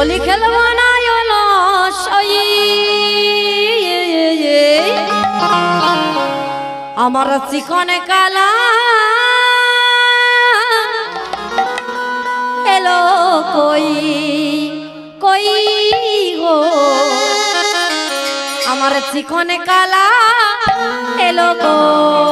হোলি আমার চিকন কালা এলো কই কই গো? আমার চিকন কালা এলো কই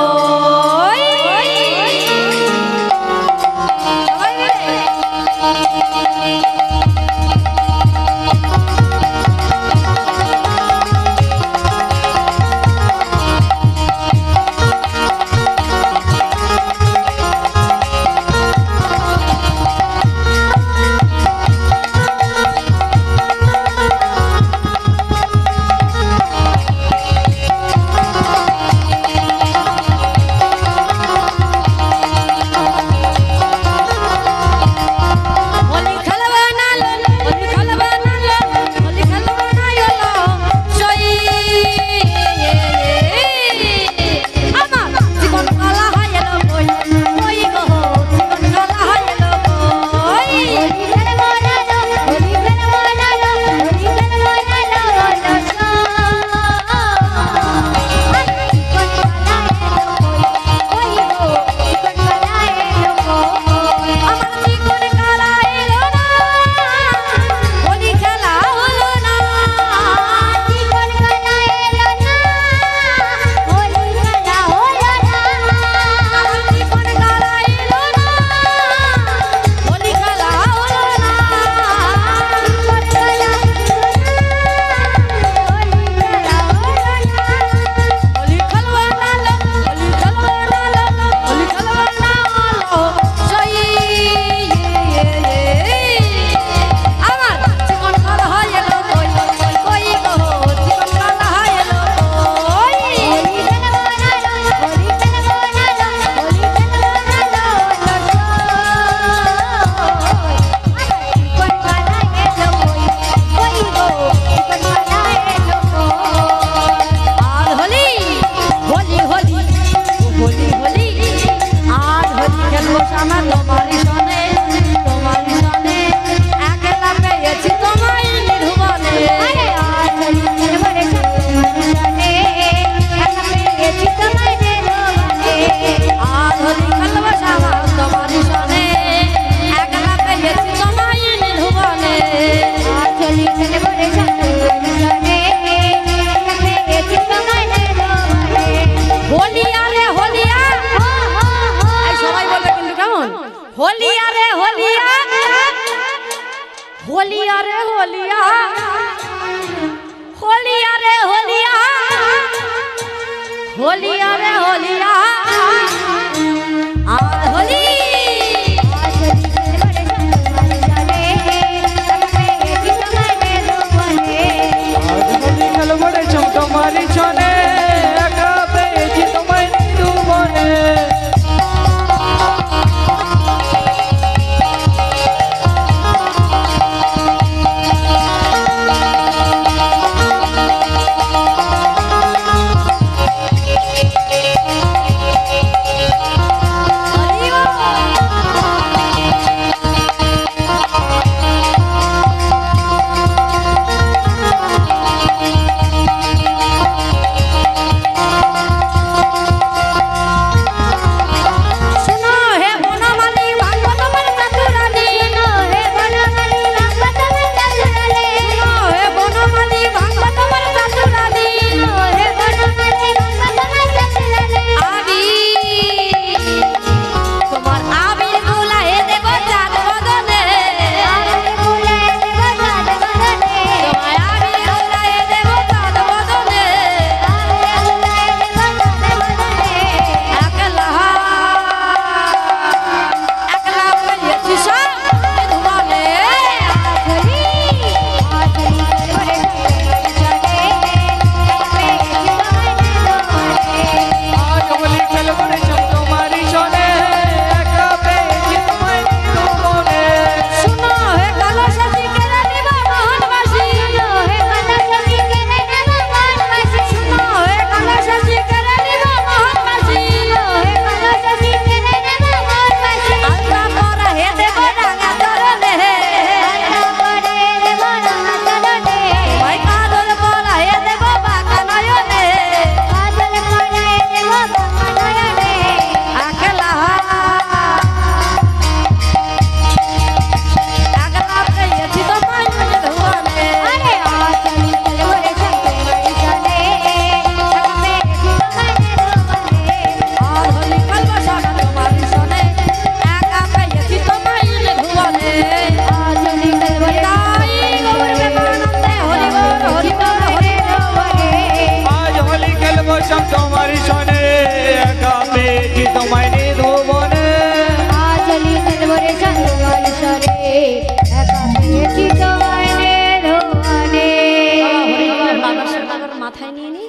હોલિયા રે હોલિયા. હોલિયા રે હોલિયા. মাথায় নিয়ে নিই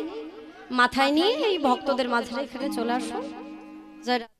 মাথায় নিয়ে এই ভক্তদের মাঝে এখানে চলে আসো জয়